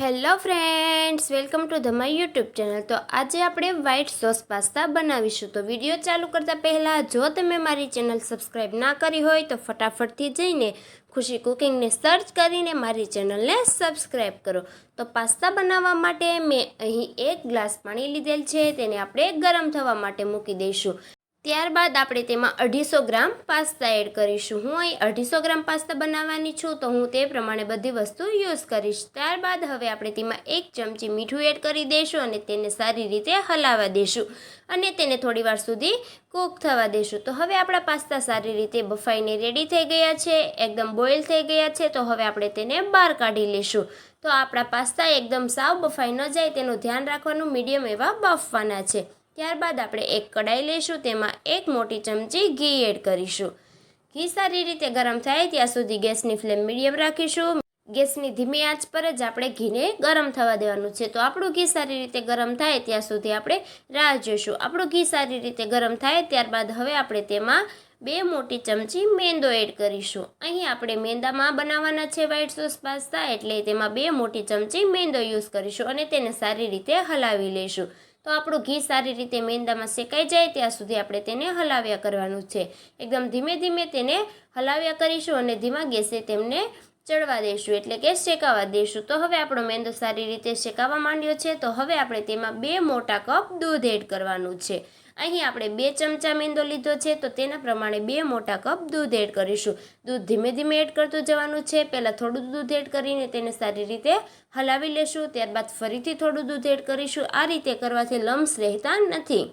Hello friends, welcome to the my YouTube channel. તો આજે આપણે વ્હાઇટ સોસ પાસ્તા બનાવીશું. તો વીડિયો ચાલુ કરતાં પહેલાં, જો તમે મારી ચેનલ સબસ્ક્રાઈબ ના કરી હોય, તો ફટાફટથી જઈને ખુશી કુકિંગને સર્ચ કરીને મારી ચેનલને સબસ્ક્રાઈબ કરો. તો પાસ્તા બનાવવા માટે મેં અહીં એક ગ્લાસ પાણી લીધેલ છે. તેને આપણે ગરમ થવા માટે મૂકી દઈશું. ત્યારબાદ આપણે તેમાં અઢીસો ગ્રામ પાસ્તા એડ કરીશું. હું અહીં અઢીસો ગ્રામ પાસ્તા બનાવવાની છું, તો હું તે પ્રમાણે બધી વસ્તુ યુઝ કરીશ. ત્યારબાદ હવે આપણે તેમાં એક ચમચી મીઠું એડ કરી દઈશું અને તેને સારી રીતે હલાવવા દઈશું અને તેને થોડી વાર સુધી કૂક થવા દઈશું તો હવે આપણા પાસ્તા સારી રીતે બફાઈને રેડી થઈ ગયા છે, એકદમ બોઇલ થઈ ગયા છે, તો હવે આપણે તેને બહાર કાઢી લઈશું તો આપણા પાસ્તા એકદમ સાવ બફાઈ ન જાય, તેનું ધ્યાન રાખવાનું મીડિયમ એવા બફવાના છે. ત્યારબાદ આપણે એક કડાઈ લઈશું, તેમાં એક મોટી ચમચી ઘી એડ કરીશું. ઘી સારી રીતે ગરમ થાય ત્યાં સુધી ગેસની ફ્લેમ મીડિયમ રાખીશું. ગેસની ધીમી આંચ પર જ આપણે ઘીને ગરમ થવા દેવાનું છે. તો આપણું ઘી સારી રીતે ગરમ થાય ત્યાં સુધી આપણે રાહ જોઈશું. આપણું ઘી સારી રીતે ગરમ થાય ત્યારબાદ હવે આપણે તેમાં બે મોટી ચમચી મેંદો એડ કરીશું. અહીં આપણે મેંદામાં બનાવવાના છે વ્હાઈટ સોસ પાસ્તા એટલે તેમાં બે મોટી ચમચી મેંદો યુઝ કરીશું અને તેને સારી રીતે હલાવી લઈશું. તો આપણું ઘી સારી રીતે મેંદામાં શેકાઈ જાય ત્યાં સુધી આપણે તેને હલાવ્યા કરવાનું છે. એકદમ ધીમે ધીમે તેને હલાવ્યા કરીશું અને ધીમા ગેસે તેમને ચડવા દઈશું એટલે કે શેકાવા દઈશું તો હવે આપણો મેંદો સારી રીતે શેકાવા માંડ્યો છે. તો હવે આપણે તેમાં બે મોટા કપ દૂધ એડ કરવાનું છે. અહીં આપણે બે ચમચા મેંદો લીધો છે. તો તેના પ્રમાણે બે મોટા કપ દૂધ એડ કરીશું. દૂધ ધીમે ધીમે એડ કરતું જવાનું છે. પહેલાં થોડું દૂધ એડ કરીને તેને સારી રીતે હલાવી લેશું. ત્યારબાદ ફરીથી થોડું દૂધ એડ કરીશું. આ રીતે કરવાથી લમ્સ રહેતા નથી.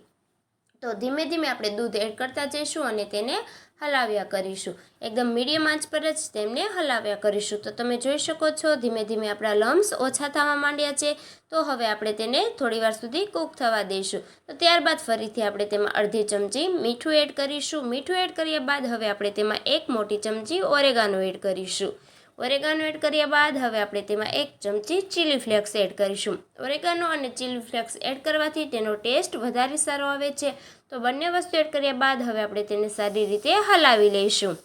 તો ધીમે ધીમે આપણે દૂધ એડ કરતા જઈશું અને તેને હલાવ્યા કરીશું. એકદમ મીડિયમ આંચ પર જ તેમને હલાવ્યા કરીશું. તો તમે જોઈ શકો છો, ધીમે ધીમે આપણા લમ્સ ઓછા થવા માંડ્યા છે. તો હવે આપણે તેને થોડીવાર સુધી કૂક થવા દઈશું. તો ત્યારબાદ ફરીથી આપણે તેમાં અડધી ચમચી મીઠું એડ કરીશું. મીઠું એડ કર્યા બાદ હવે આપણે તેમાં એક મોટી ચમચી ઓરેગાનો એડ કરીશું. ઓરેગાનો એડ કર્યા બાદ હવે આપણે તેમાં એક ચમચી ચીલી ફ્લેક્સ એડ કરીશું. ઓરેગાનો અને ચીલી ફ્લેક્સ એડ કરવાથી તેનો ટેસ્ટ વધારે સારો આવે છે. તો બંને વસ્તુ એડ કર્યા બાદ હવે આપણે તેને સારી રીતે હલાવી લઈશું.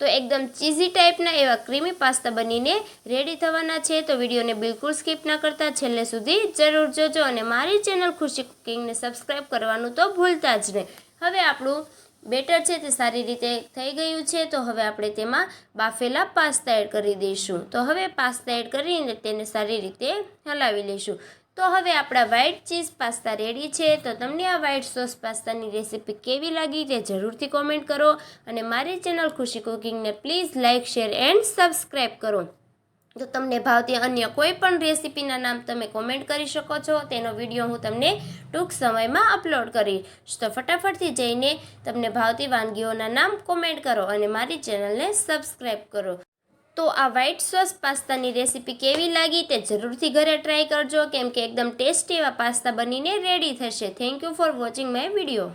તો એકદમ ચીઝી ટાઈપના એવા ક્રીમી પાસ્તા બનીને રેડી થવાના છે. તો વિડીયોને બિલકુલ સ્કીપ ના કરતા. છેલ્લે સુધી જરૂર જોજો અને મારી ચેનલ ખુશી કુકિંગને સબસ્ક્રાઈબ કરવાનું તો ભૂલતા જ નહીં. હવે આપણું બેટર છે, તે સારી રીતે થઈ ગયું છે, તો હવે આપણે તેમાં બાફેલા પાસ્તા એડ કરી દઈશું. તો હવે પાસ્તા એડ કરીને તેને સારી રીતે હલાવી લઈશું. તો હવે આપણા વ્હાઈટ ચીઝ પાસ્તા રેડી છે, તો તમને આ વ્હાઈટ સોસ પાસ્તાની રેસીપી કેવી લાગી તે જરૂરથી કોમેન્ટ કરો અને મારી channel Khushi કુકિંગને please like share and subscribe કરો. તો તમને ભાવતી અન્ય કોઈ પણ રેસીપીના નામ તમે કોમેન્ટ કરી શકો છો. તેનો વીડિયો હું તમને ટૂંક સમયમાં અપલોડ કરીશ. તો ફટાફટથી જઈને તમને ભાવતી વાનગીઓના નામ કોમેન્ટ કરો અને મારી ચેનલને સબસ્ક્રાઈબ કરો. તો આ વ્હાઈટ સોસ પાસ્તાની રેસીપી કેવી લાગી તે જરૂરથી ઘરે ટ્રાય કરજો. કેમ કે એકદમ ટેસ્ટી એવા પાસ્તા બનીને રેડી થશે. Thank you for watching my video